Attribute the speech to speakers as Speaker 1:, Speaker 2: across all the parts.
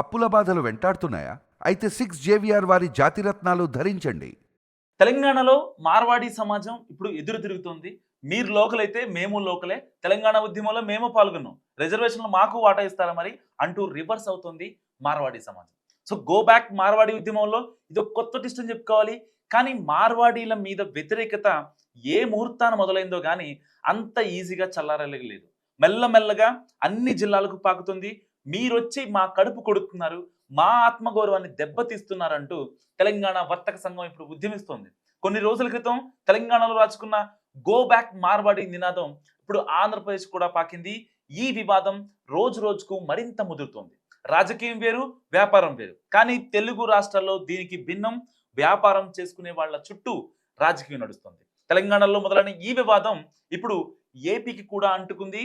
Speaker 1: అప్పుల బాధలు వెంటాడుతున్నాయా? అయితే సిక్స్ జేవిఆర్ వారి జాతిరత్నాలు ధరించండి.
Speaker 2: తెలంగాణలో మార్వాడి సమాజం ఇప్పుడు ఎదురు తిరుగుతుంది. మీరు లోకలైతే మేము లోకలే. తెలంగాణ ఉద్యమంలో మేము పాల్గొన్నాం. రిజర్వేషన్లు మాకు వాటా ఇస్తారా మరి? అంటూ రివర్స్ అవుతుంది మార్వాడి సమాజం. సో గో బ్యాక్ మార్వాడి ఉద్యమంలో ఇది ఒక కొత్త ట్విస్ట్ అని చెప్పుకోవాలి. కానీ మార్వాడీల మీద వ్యతిరేకత ఏ ముహూర్తాన మొదలైందో కానీ అంత ఈజీగా చల్లారలేదు. మెల్లమెల్లగా అన్ని జిల్లాలకు పాకుతుంది. మీరొచ్చి మా కడుపు కొడుతున్నారు మా ఆత్మగౌరవాన్ని దెబ్బతీస్తున్నారంటూ తెలంగాణ వర్తక సంఘం ఇప్పుడు ఉద్యమిస్తోంది. కొన్ని రోజుల క్రితం తెలంగాణలో రాచుకున్న గో బ్యాక్ మార్వాడి నినాదం ఇప్పుడు ఆంధ్రప్రదేశ్ కూడా పాకింది. ఈ వివాదం రోజు రోజుకు మరింత ముదురుతోంది. రాజకీయం వేరు వ్యాపారం వేరు. కానీ తెలుగు రాష్ట్రాల్లో దీనికి భిన్నం వ్యాపారం చేసుకునే వాళ్ళ చుట్టూ రాజకీయం నడుస్తుంది. తెలంగాణలో మొదలైన ఈ వివాదం ఇప్పుడు ఏపీకి కూడా అంటుకుంది.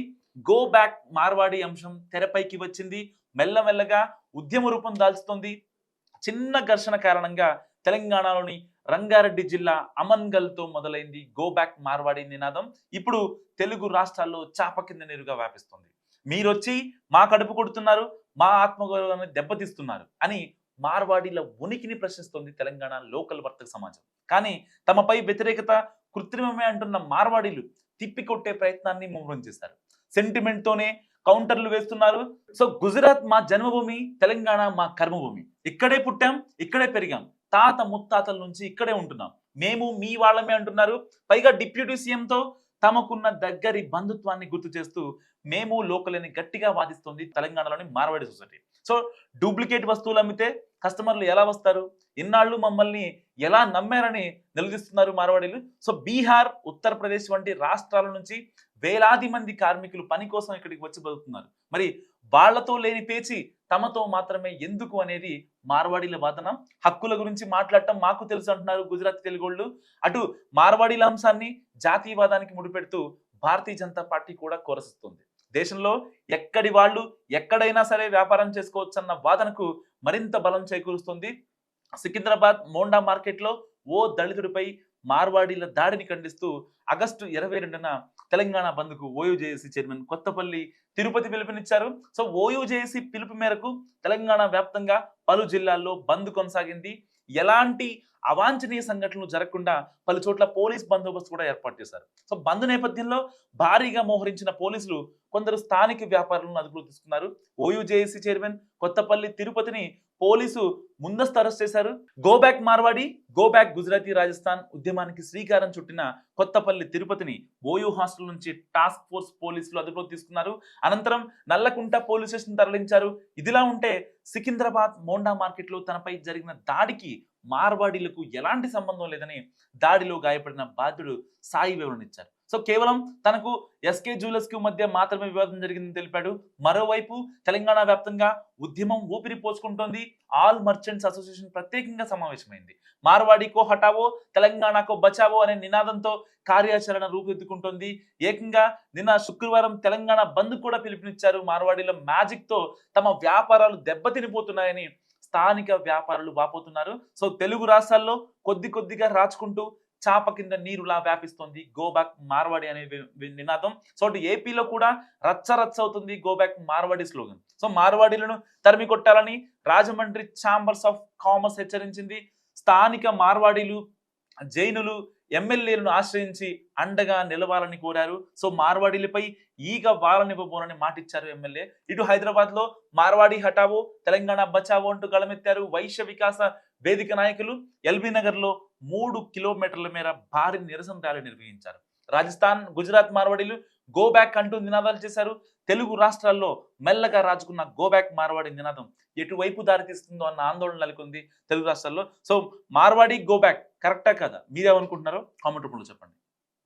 Speaker 2: గో బ్యాక్ మార్వాడి అంశం తెరపైకి వచ్చింది. మెల్లమెల్లగా ఉద్యమ రూపం దాల్చుతోంది. చిన్న ఘర్షణ కారణంగా తెలంగాణలోని రంగారెడ్డి జిల్లా అమన్గల్తో మొదలైంది గో బ్యాక్ మార్వాడి నినాదం. ఇప్పుడు తెలుగు రాష్ట్రాల్లో చాప కింద నీరుగా వ్యాపిస్తుంది. మీరొచ్చి మా కడుపు కొడుతున్నారు మా ఆత్మగౌరవాన్ని దెబ్బతీస్తున్నారు అని మార్వాడీల ఉనికిని ప్రశ్నిస్తుంది తెలంగాణ లోకల్ వర్తక సమాజం. కానీ తమపై వ్యతిరేకత కృత్రిమమే అంటున్న మార్వాడీలు తిప్పికొట్టే ప్రయత్నాన్ని ముమ్మరం చేశారు. సెంటిమెంట్ తోనే కౌంటర్లు వేస్తున్నారు. సో గుజరాత్ మా జన్మభూమి తెలంగాణ మా కర్మభూమి. ఇక్కడే పుట్టాం ఇక్కడే పెరిగాం. తాత ముత్తాతల నుంచి ఇక్కడే ఉంటున్నాం. మేము మీ వాళ్ళమే అంటున్నారు. పైగా డిప్యూటీ సీఎంతో తమకున్న దగ్గరి బంధుత్వాన్ని గుర్తు చేస్తూ మేము లోకలని గట్టిగా వాదిస్తుంది తెలంగాణలోని మార్వాడి సొసైటీ. సో డూప్లికేట్ వస్తువులు అమ్మితే కస్టమర్లు ఎలా వస్తారు? ఇన్నాళ్ళు మమ్మల్ని ఎలా నమ్మారని నిలదీస్తున్నారు మార్వాడీలు. సో బీహార్ ఉత్తరప్రదేశ్ వంటి రాష్ట్రాల నుంచి వేలాది మంది కార్మికులు పని కోసం ఇక్కడికి వచ్చి బతుకుతున్నారు. మరి వాళ్ళతో లేని పేచి తమతో మాత్రమే ఎందుకు అనేది మార్వాడీల వాదన. హక్కుల గురించి మాట్లాడటం మాకు తెలుసు అంటున్నారు గుజరాత్ తెలుగోళ్ళు అటు మార్వాడీల అంశాన్ని జాతీయవాదానికి ముడిపెడుతూ భారతీయ జనతా పార్టీ కూడా కోరసిస్తుంది. దేశంలో ఎక్కడి వాళ్ళు ఎక్కడైనా సరే వ్యాపారం చేసుకోవచ్చన్న వాదనకు మరింత బలం చేకూరుస్తుంది. సికింద్రాబాద్ మోండా మార్కెట్లో ఓ దళితుడిపై మార్వాడీల దాడిని ఖండిస్తూ ఆగస్టు ఇరవై రెండున తెలంగాణ బంద్కు ఓయూజేఏసీ చైర్మన్ కొత్తపల్లి తిరుపతి పిలుపునిచ్చారు. సో ఓయూజేఏసీ పిలుపు మేరకు తెలంగాణ వ్యాప్తంగా పలు జిల్లాల్లో బంద్ కొనసాగింది. ఎలాంటి అవాంఛనీయ సంఘటనలు జరగకుండా పలు చోట్ల పోలీస్ బందోబస్తు కూడా ఏర్పాటు చేశారు. సో బంద్ నేపథ్యంలో భారీగా మోహరించిన పోలీసులు కొందరు స్థానిక వ్యాపారులను అదుపులో తీసుకున్నారు. ఓయూజేఏసీ చైర్మన్ కొత్తపల్లి తిరుపతిని పోలీసు ముందస్తు అరెస్ట్ చేశారు. Go back Marwadi go back Gujarati Rajasthan ఉద్యమానికి శ్రీకారం చుట్టిన కొత్తపల్లి తిరుపతిని ఓయూ హాస్టల్ నుంచి టాస్క్ ఫోర్స్ పోలీసులు అదుపులో తీసుకున్నారు. అనంతరం నల్లకుంట పోలీస్ స్టేషన్ తరలించారు. ఇదిలా ఉంటే సికింద్రాబాద్ మోండా మార్కెట్లో తనపై జరిగిన దాడికి మార్వాడీలకు ఎలాంటి సంబంధం లేదని దాడిలో గాయపడిన బాధ్యుడు సాయి వివరణిచ్చారు సో కేవలం తనకు ఎస్కే జ్యువెలర్స్కి మధ్య మాత్రమే వివాదం జరిగిందని తెలిపాడు. మరోవైపు తెలంగాణ వ్యాప్తంగా ఉద్యమం ఊపిరి పోసుకుంటోంది. ఆల్ మర్చెంట్స్ అసోసియేషన్ ప్రత్యేకంగా సమావేశమైంది. మార్వాడికో హటావో తెలంగాణకో బచావో అనే నినాదంతో కార్యాచరణ రూపుదిద్దుకుంటోంది. ఏకంగా నిన్న శుక్రవారం తెలంగాణ బంద్ కూడా పిలుపునిచ్చారు. మార్వాడిలో మ్యాజిక్తో తమ వ్యాపారాలు దెబ్బతినిపోతున్నాయని స్థానిక వ్యాపారులు వాపోతున్నారు. సో తెలుగు రాష్ట్రాల్లో కొద్ది కొద్దిగా రాచుకుంటూ చాప కింద నీరులా వ్యాపిస్తోంది. గో బ్యాక్ మార్వాడి అనే నినాదం. సో అటు ఏపీలో కూడా రచ్చ రచ్చ అవుతుంది go back Marwadi slogan so మార్వాడీలను తరిమి కొట్టాలని రాజమండ్రి ఛాంబర్స్ ఆఫ్ కామర్స్ హెచ్చరించింది. స్థానిక మార్వాడీలు జైనులు ఎమ్మెల్యేలను ఆశ్రయించి అండగా నిలవాలని కోరారు. సో మార్వాడీలపై ఈగ వారనివ్వబోనని మాటిచ్చారు ఎమ్మెల్యే. ఇటు హైదరాబాద్లో మార్వాడి హటావో తెలంగాణ బచావో అంటూ గళమెత్తారు వైశ్య వికాస వేదిక నాయకులు. ఎల్బీ నగర్లో మూడు కిలోమీటర్ల మేర భారీ నిరసన ర్యాలీ నిర్వహించారు. రాజస్థాన్ గుజరాత్ మార్వాడీలు గో బ్యాక్ అంటూ నినాదాలు చేశారు. తెలుగు రాష్ట్రాల్లో మెల్లగా రాజుకున్న గో బ్యాక్ మార్వాడి నినాదం ఎటువైపు దారితీస్తుందో అన్న ఆందోళన నెలకొంది తెలుగు రాష్ట్రాల్లో. సో మార్వాడి గో బ్యాక్ కరెక్టా కదా? మీరేమనుకుంటున్నారో? కామెంట్ రూపంలో చెప్పండి.